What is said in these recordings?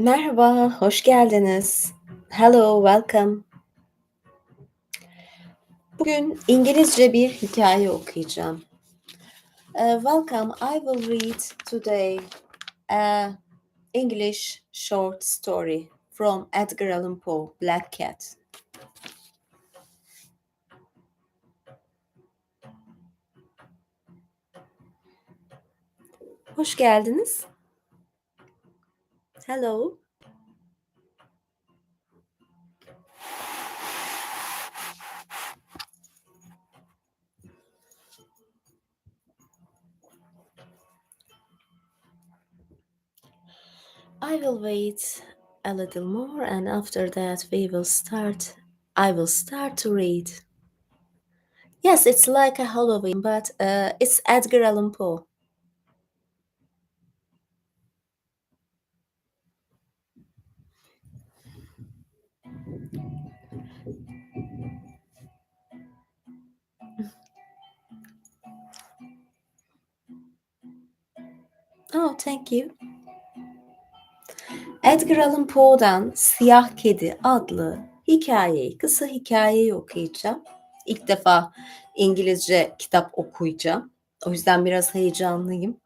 Merhaba, hoş geldiniz. Hello, welcome. Bugün İngilizce bir hikaye okuyacağım. Uh, welcome, I will read today a English short story from Edgar Allan Poe, Black Cat. Hoş geldiniz. Hello. I will wait a little more and after that we will start. I will start to read. Yes, it's like a Halloween, but uh, it's Edgar Allan Poe. Oh, thank you. Edgar Allan Poe'dan Siyah Kedi adlı hikayeyi, kısa hikayeyi okuyacağım. İlk defa İngilizce kitap okuyacağım. O yüzden biraz heyecanlıyım.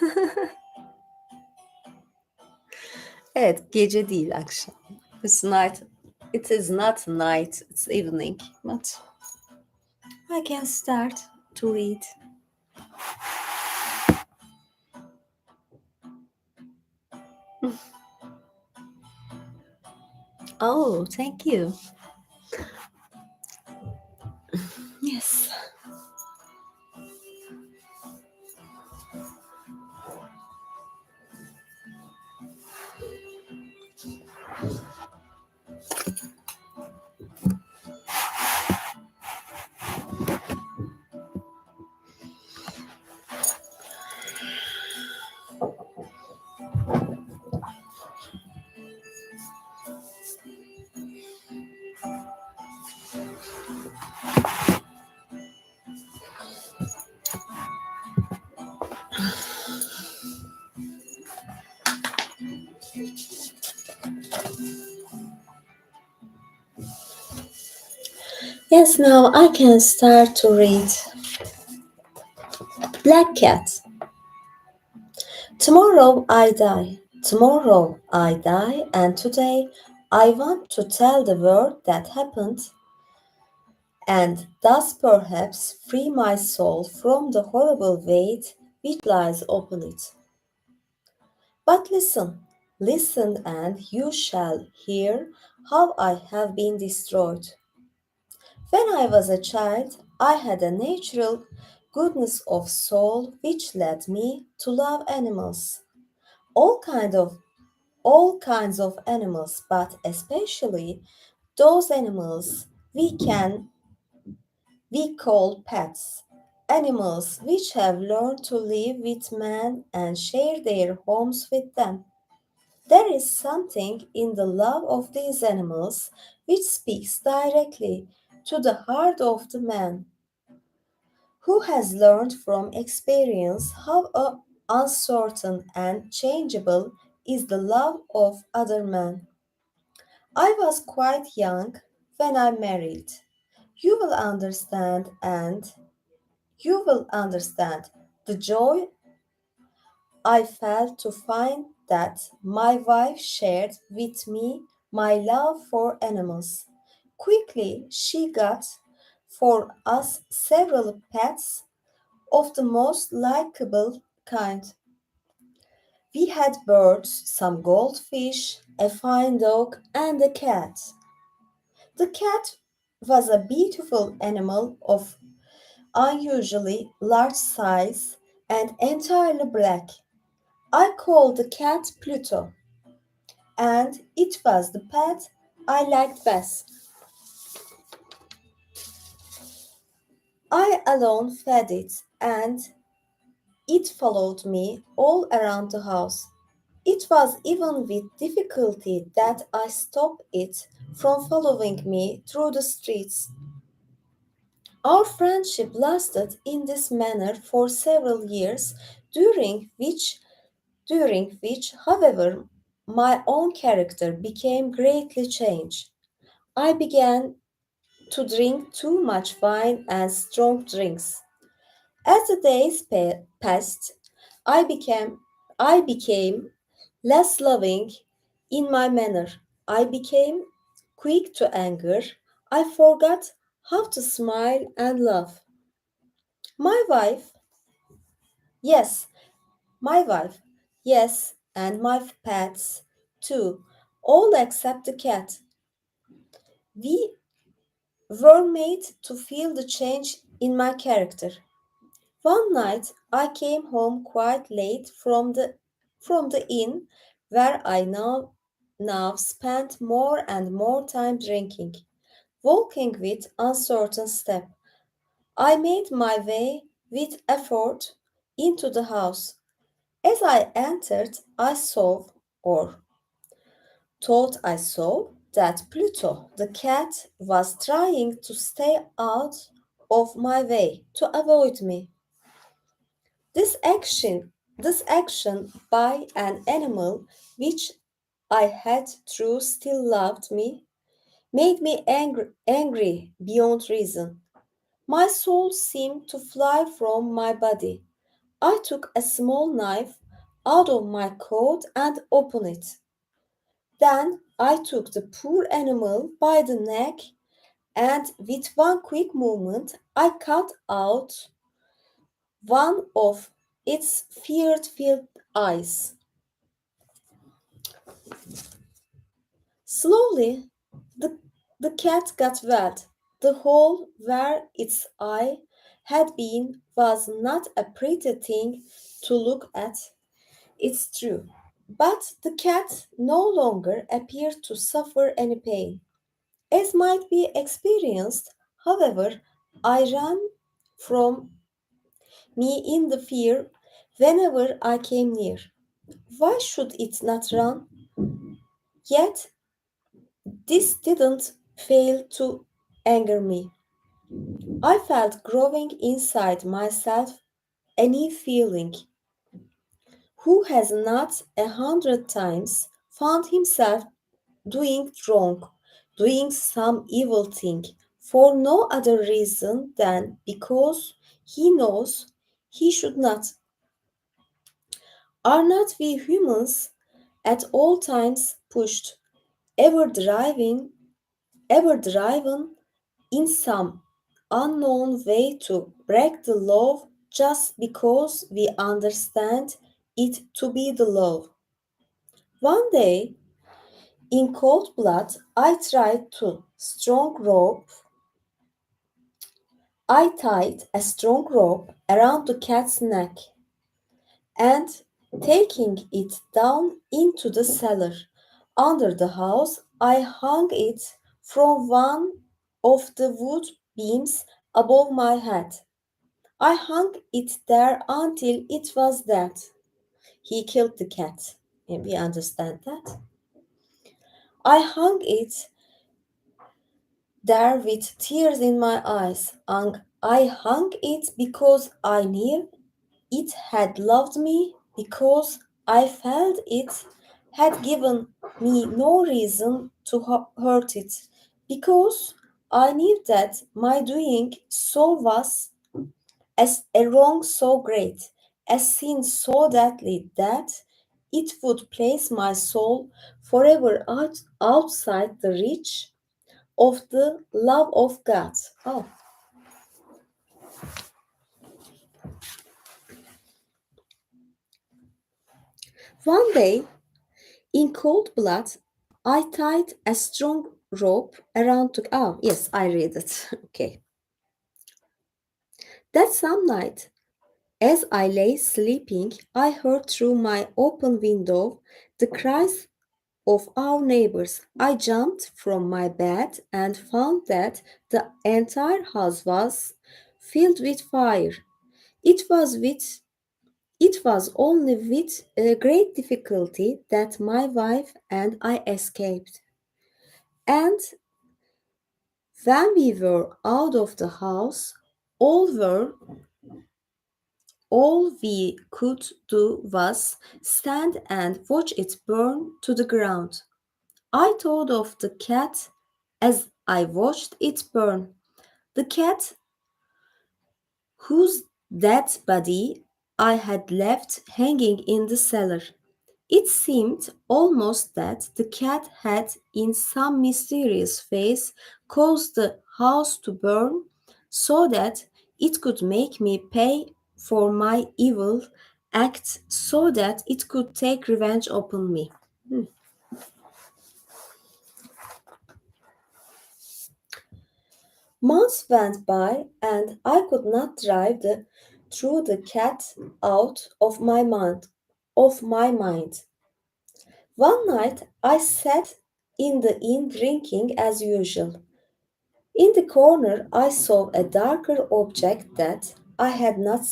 evet, gece değil akşam. It's night. It is not night, it's evening. But I can start to read. Oh, thank you. Yes. Now I can start to read. Black Cat. Tomorrow I die. Tomorrow I die, and today I want to tell the world that happened and thus perhaps free my soul from the horrible weight which lies upon it. But listen, listen, and you shall hear how I have been destroyed. When I was a child, I had a natural goodness of soul which led me to love animals. All kind of all kinds of animals, but especially those animals we can we call pets. Animals which have learned to live with man and share their homes with them. There is something in the love of these animals which speaks directly to the heart of the man who has learned from experience how uncertain and changeable is the love of other men. I was quite young when I married. You will understand and you will understand the joy I felt to find that my wife shared with me my love for animals. Quickly, she got for us several pets of the most likable kind. We had birds, some goldfish, a fine dog, and a cat. The cat was a beautiful animal of unusually large size and entirely black. I called the cat Pluto, and it was the pet I liked best. I alone fed it, and it followed me all around the house. It was even with difficulty that I stopped it from following me through the streets. Our friendship lasted in this manner for several years, during which during which, however, my own character became greatly changed. I began to drink too much wine and strong drinks. As the days pa- passed, I became I became less loving in my manner. I became quick to anger. I forgot how to smile and laugh. My wife, yes, my wife, yes, and my pets too, all except the cat. We were made to feel the change in my character. One night I came home quite late from the from the inn where I now now spent more and more time drinking, walking with uncertain step. I made my way with effort into the house. As I entered, I saw, or thought I saw, that Pluto, the cat, was trying to stay out of my way to avoid me. This action, this action by an animal which I had true still loved me, made me angry, angry beyond reason. My soul seemed to fly from my body. I took a small knife out of my coat and opened it. Then I took the poor animal by the neck and with one quick movement I cut out one of its fear filled eyes. Slowly, the, the cat got wet. The hole where its eye had been was not a pretty thing to look at, it's true. But the cat no longer appeared to suffer any pain. As might be experienced, however, I ran from me in the fear whenever I came near. Why should it not run? Yet this didn't fail to anger me. I felt growing inside myself a new feeling. Who has not a hundred times found himself doing wrong, doing some evil thing for no other reason than because he knows he should not? Are not we humans at all times pushed, ever driving, ever driven in some unknown way to break the law just because we understand it to be the law? One day, in cold blood, I tried to strong rope. I tied a strong rope around the cat's neck and taking it down into the cellar under the house, I hung it from one of the wood beams above my head. I hung it there until it was dead. He killed the cat. And we understand that. I hung it there with tears in my eyes. And I hung it because I knew it had loved me, because I felt it had given me no reason to hurt it, because I knew that my doing so was as a wrong so great, a sin so deadly that it would place my soul forever out, outside the reach of the love of God. Oh, one day in cold blood, I tied a strong rope around the. Oh, yes, I read it. okay. That some night, as I lay sleeping, I heard through my open window the cries of our neighbors. I jumped from my bed and found that the entire house was filled with fire. It was with it was only with uh, great difficulty that my wife and I escaped. And when we were out of the house, all were all we could do was stand and watch it burn to the ground. I thought of the cat as I watched it burn. The cat whose dead body I had left hanging in the cellar. It seemed almost that the cat had, in some mysterious way, caused the house to burn so that it could make me pay for my evil act, so that it could take revenge upon me. Hmm. Months went by, and I could not drive the through the cat out of my mind. Of my mind. One night I sat in the inn drinking as usual. In the corner I saw a darker object that I had not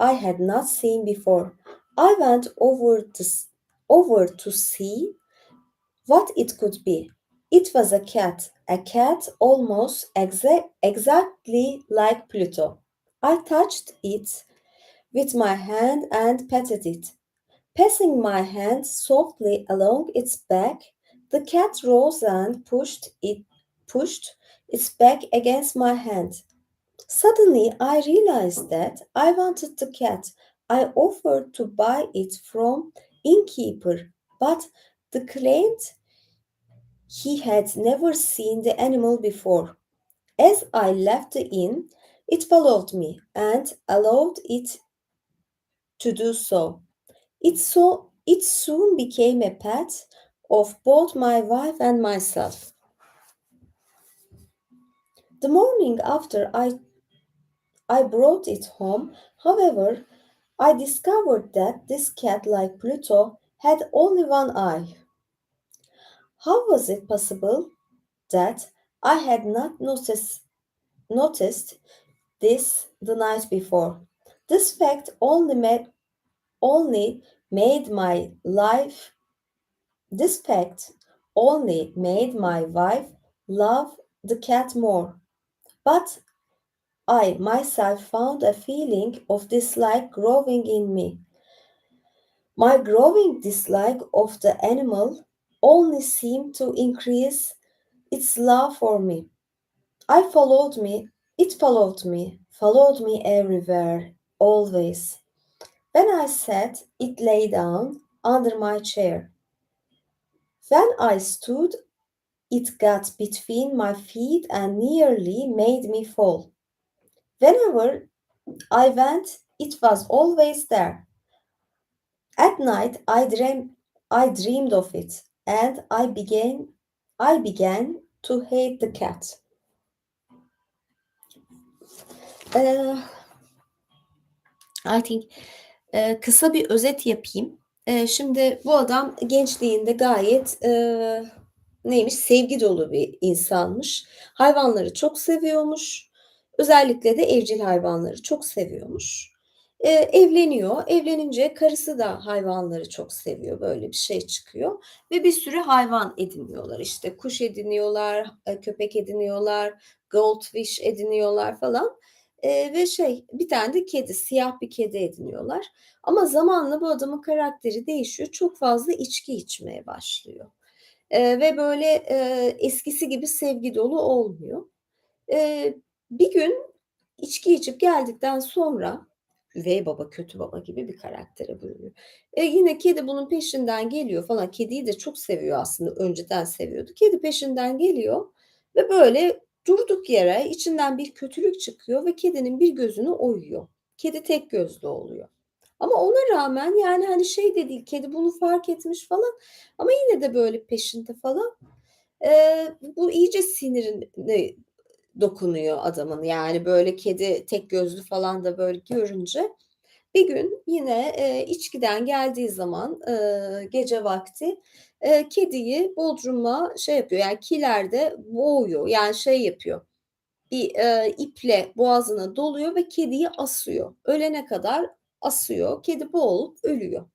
I had not seen before. I went over to, over to see what it could be. It was a cat, a cat almost exa- exactly like Pluto. I touched it with my hand and petted it. Passing my hand softly along its back, the cat rose and pushed it pushed its back against my hand. Suddenly I realized that I wanted the cat. I offered to buy it from innkeeper, but the claimed he had never seen the animal before. As I left the inn, it followed me and allowed it to do so. It, so, it soon became a pet of both my wife and myself. The morning after I, I brought it home, however, I discovered that this cat, like Pluto, had only one eye. How was it possible that I had not noticed, noticed this the night before? This fact only made, only made my life this fact only made my wife love the cat more. But I myself found a feeling of dislike growing in me. My growing dislike of the animal only seemed to increase its love for me. I followed me, it followed me, followed me everywhere, always. When I sat, it lay down under my chair. When I stood, it got between my feet and nearly made me fall. Whenever I went, it was always there. At night, I dream, I dreamed of it, and I began, I began to hate the cat. Eee, I think eee, kısa bir özet yapayım. Eee, şimdi bu adam gençliğinde gayet eee, neymiş? Sevgi dolu bir insanmış. Hayvanları çok seviyormuş. Özellikle de evcil hayvanları çok seviyormuş. Eee, evleniyor. Evlenince karısı da hayvanları çok seviyor. Böyle bir şey çıkıyor ve bir sürü hayvan ediniyorlar. İşte kuş ediniyorlar, e, köpek ediniyorlar, goldfish ediniyorlar falan. Eee, ve şey bir tane de kedi, siyah bir kedi ediniyorlar. Ama zamanla bu adamın karakteri değişiyor. Çok fazla içki içmeye başlıyor. Eee, ve böyle, eee, eskisi gibi sevgi dolu olmuyor. Eee, bir gün içki içip geldikten sonra üvey baba, kötü baba gibi bir karaktere bürünüyor. E, yine kedi bunun peşinden geliyor falan. Kediyi de çok seviyor aslında, önceden seviyordu. Kedi peşinden geliyor ve böyle durduk yere içinden bir kötülük çıkıyor ve kedinin bir gözünü oyuyor. Kedi tek gözlü oluyor. Ama ona rağmen yani hani şey de değil, kedi bunu fark etmiş falan ama yine de böyle peşinde falan. Eee, bu iyice sinirine dokunuyor adamın. Yani böyle kedi tek gözlü falan da böyle görünce bir gün yine, eee, içkiden geldiği zaman, eee, gece vakti, eee, kediyi bodruma şey yapıyor, yani kilerde boğuyor. Yani şey yapıyor, bir, eee, iple boğazına doluyor ve kediyi asıyor. Ölene kadar asıyor. Kedi boğulup ölüyor.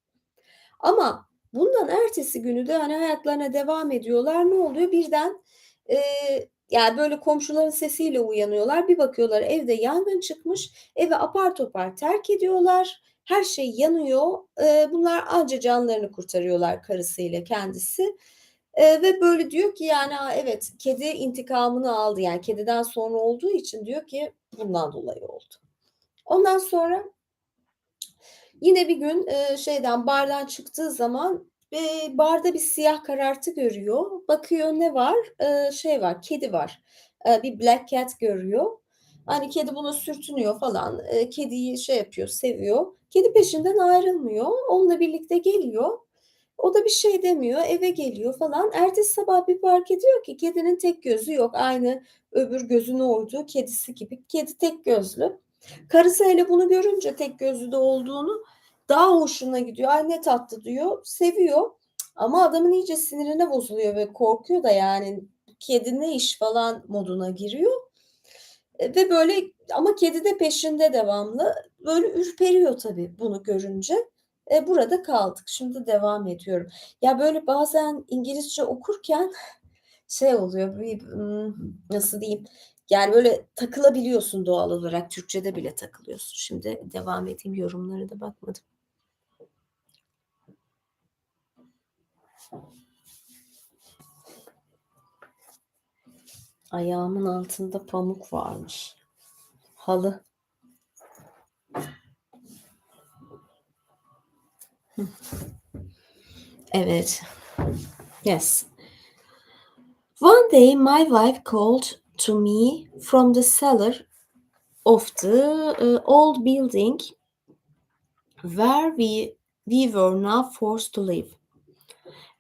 Ama bundan ertesi günü de, hani, hayatlarına devam ediyorlar. Ne oluyor? Birden, eee, Yani böyle komşuların sesiyle uyanıyorlar. Bir bakıyorlar evde yangın çıkmış. Evi apar topar terk ediyorlar. Her şey yanıyor. Bunlar anca canlarını kurtarıyorlar karısıyla kendisi. Ve böyle diyor ki yani "A, evet kedi intikamını aldı." Yani kediden sonra olduğu için diyor ki bundan dolayı oldu. Ondan sonra yine bir gün, şeyden bardan çıktığı zaman, eee, barda bir siyah karartı görüyor. Bakıyor ne var? Eee, şey var, kedi var. Eee, bir black cat görüyor. Hani kedi buna sürtünüyor falan. Eee, kediyi şey yapıyor, seviyor. Kedi peşinden ayrılmıyor. Onunla birlikte geliyor. O da bir şey demiyor, eve geliyor falan. Ertesi sabah bir fark ediyor ki kedinin tek gözü yok. Aynı öbür gözünü oyduğu kedisi gibi. Kedi tek gözlü. Karısı hele bunu görünce tek gözlü de olduğunu daha hoşuna gidiyor. "Ay ne tatlı." diyor. Seviyor ama adamın iyice sinirine bozuluyor ve korkuyor da yani kedi ne iş falan moduna giriyor. Eee, ve böyle ama kedi de peşinde devamlı. Böyle ürperiyor tabii bunu görünce. Eee, burada kaldık. Şimdi devam ediyorum. Ya, böyle bazen İngilizce okurken şey oluyor, bir, ımm, nasıl diyeyim, yani böyle takılabiliyorsun doğal olarak. Türkçede bile takılıyorsun. Şimdi devam edeyim. Yorumlara da bakmadım. Ayağımın altında pamuk varmış. Halı. Evet. Yes. One day my wife called to me from the cellar of the, eee, old building where we we were now forced to live.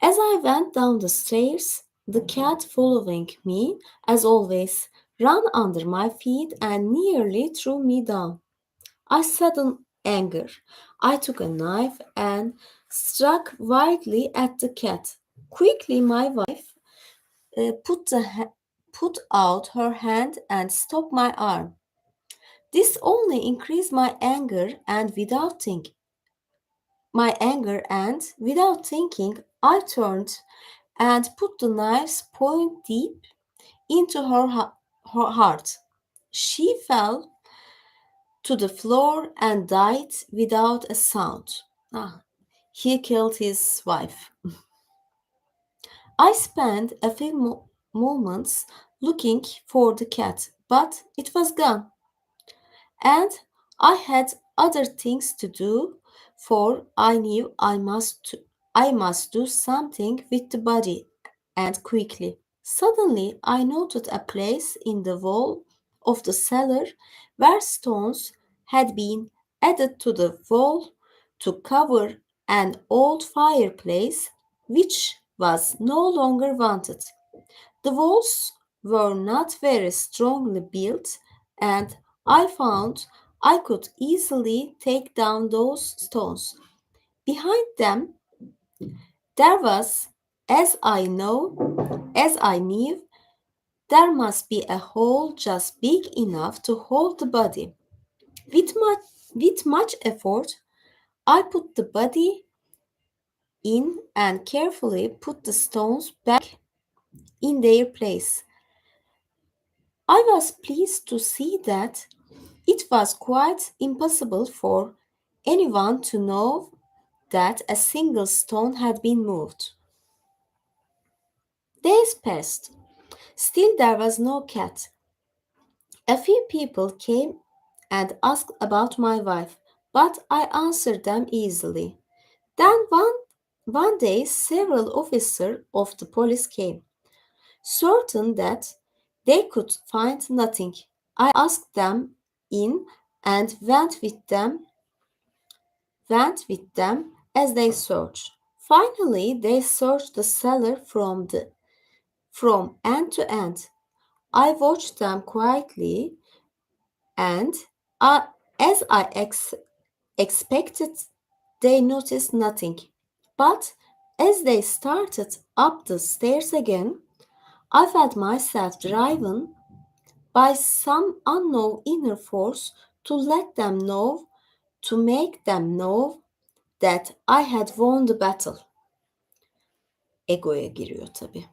As I went down the stairs, the cat following me, as always, ran under my feet and nearly threw me down. I sudden anger. I took a knife and struck wildly at the cat. Quickly, my wife uh, put the put out her hand and stopped my arm. This only increased my anger, and without think my anger, and without thinking, I turned and put the knife's point deep into her, her heart. She fell to the floor and died without a sound. Ah, he killed his wife. I spent a few mo- moments looking for the cat, but it was gone. And I had other things to do, for I knew I must I must do something with the body, and quickly. Suddenly I noted a place in the wall of the cellar where stones had been added to the wall to cover an old fireplace which was no longer wanted. The walls were not very strongly built, and I found I could easily take down those stones. Behind them, there was, as I know, as I knew, there must be a hole just big enough to hold the body. With much, with much effort, I put the body in and carefully put the stones back in their place. I was pleased to see that it was quite impossible for anyone to know that a single stone had been moved. Days passed. Still, there was no cat. A few people came and asked about my wife, but I answered them easily. Then one, one day, several officers of the police came, certain that they could find nothing. I asked them in and went with them went with them as they searched. Finally, they searched the cellar from the from end to end. I watched them quietly, and uh, as I ex- expected, they noticed nothing. But as they started up the stairs again, I felt myself driven by some unknown inner force to let them know, to make them know that I had won the battle. Egoya giriyor tabii.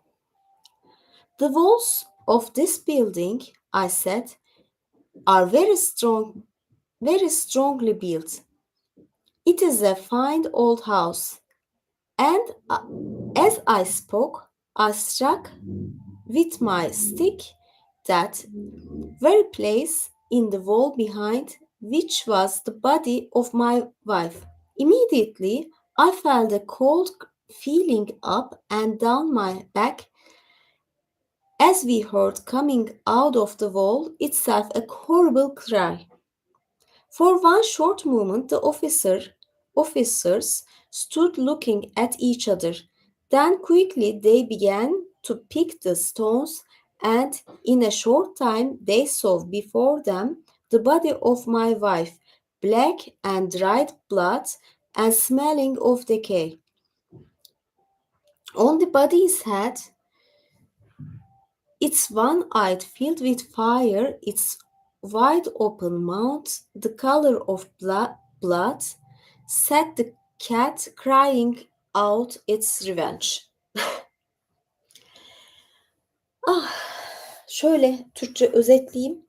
The walls of this building, I said, are very strong, very strongly built. It is a fine old house. And uh, as I spoke, I struck with my stick that very place in the wall behind which was the body of my wife. Immediately, I felt a cold feeling up and down my back as we heard coming out of the wall itself a horrible cry. For one short moment, the officer, officers stood looking at each other. Then quickly they began to pick the stones, and in a short time they saw before them the body of my wife, black and dried blood and smelling of decay. On the body's head, its one eye filled with fire, its wide open mouth, the color of blood, set the cat crying out its revenge. ah, şöyle Türkçe özetleyeyim.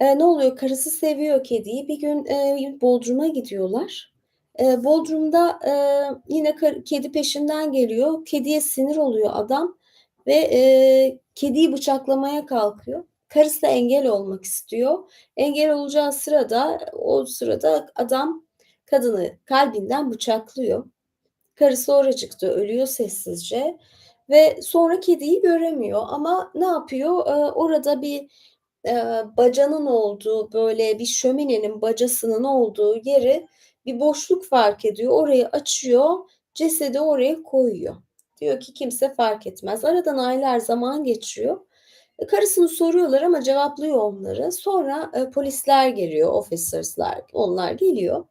Eee, ne oluyor? Karısı seviyor kediyi. Bir gün, eee, Bodrum'a gidiyorlar. Eee, Bodrum'da, eee, yine kar kedi peşinden geliyor. Kediye sinir oluyor adam ve, eee, kediyi bıçaklamaya kalkıyor. Karısı da engel olmak istiyor. Engel olacağı sırada, o sırada adam kadını kalbinden bıçaklıyor. Karısı oracıkta ölüyor sessizce ve sonra kediyi göremiyor ama ne yapıyor? Eee, orada bir, eee, bacanın olduğu, böyle bir şöminenin bacasının olduğu yeri bir boşluk fark ediyor. Orayı açıyor, cesedi oraya koyuyor. Diyor ki kimse fark etmez. Aradan aylar zaman geçiyor. E, karısını soruyorlar ama cevaplıyor onları. Sonra, eee, polisler geliyor, officers'lar, onlar geliyor.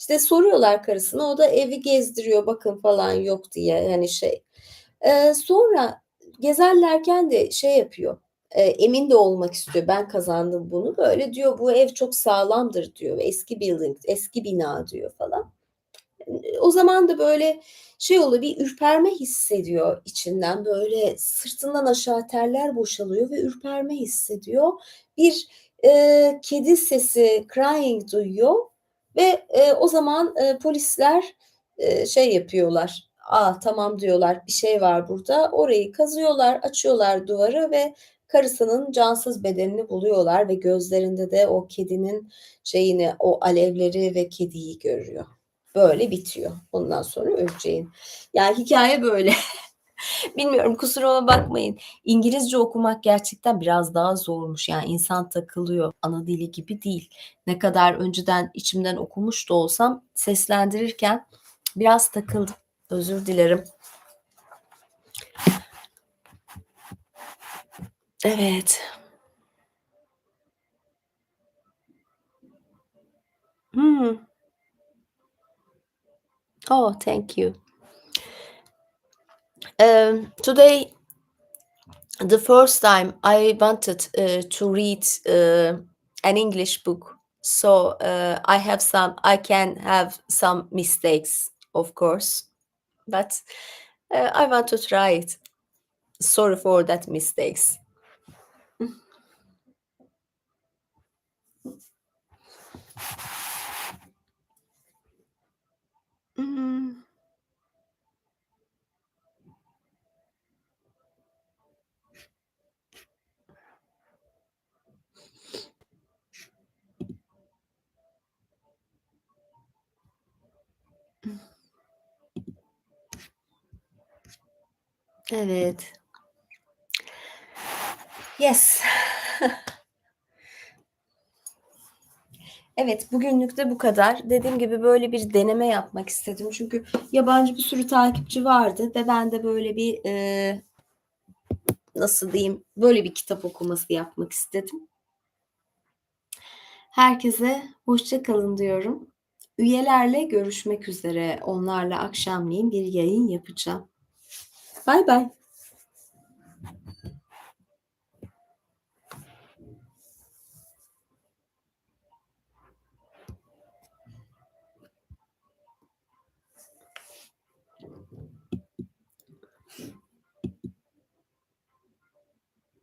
İşte soruyorlar karısına, o da evi gezdiriyor, bakın falan yok diye, hani, şey. Eee, sonra gezerlerken de şey yapıyor, eee, emin de olmak istiyor, ben kazandım bunu. Böyle diyor, bu ev çok sağlamdır diyor, eski building, eski bina diyor falan. O zaman da böyle şey oluyor, bir ürperme hissediyor içinden, böyle sırtından aşağı terler boşalıyor ve ürperme hissediyor. Bir, eee, kedi sesi, crying duyuyor ve, eee, o zaman, eee, polisler, eee, şey yapıyorlar, "A, tamam." diyorlar, "Bir şey var burada." Orayı kazıyorlar, açıyorlar duvarı ve karısının cansız bedenini buluyorlar ve gözlerinde de o kedinin şeyini, o alevleri ve kediyi görüyor. Böyle bitiyor. Ondan sonra öleceğin. Yani hikâye böyle. Bilmiyorum, kusuruma bakmayın. İngilizce okumak gerçekten biraz daha zormuş. Yani insan takılıyor. Ana dili gibi değil. Ne kadar önceden içimden okumuş da olsam seslendirirken biraz takıldım. Özür dilerim. Evet. Hımm. Oh, thank you. Um, today the first time I wanted, uh, to read, uh, an English book, so, uh, I have some I can have some mistakes, of course, but, uh, I want to try it. Sorry for that mistakes. Mm-hmm. Evet. Yes. Evet, bugünlük de bu kadar. Dediğim gibi böyle bir deneme yapmak istedim. Çünkü yabancı bir sürü takipçi vardı ve ben de böyle bir, eee, nasıl diyeyim, böyle bir kitap okuması yapmak istedim. Herkese hoşça kalın diyorum. Üyelerle görüşmek üzere. Onlarla akşamleyin bir yayın yapacağım. Baybay.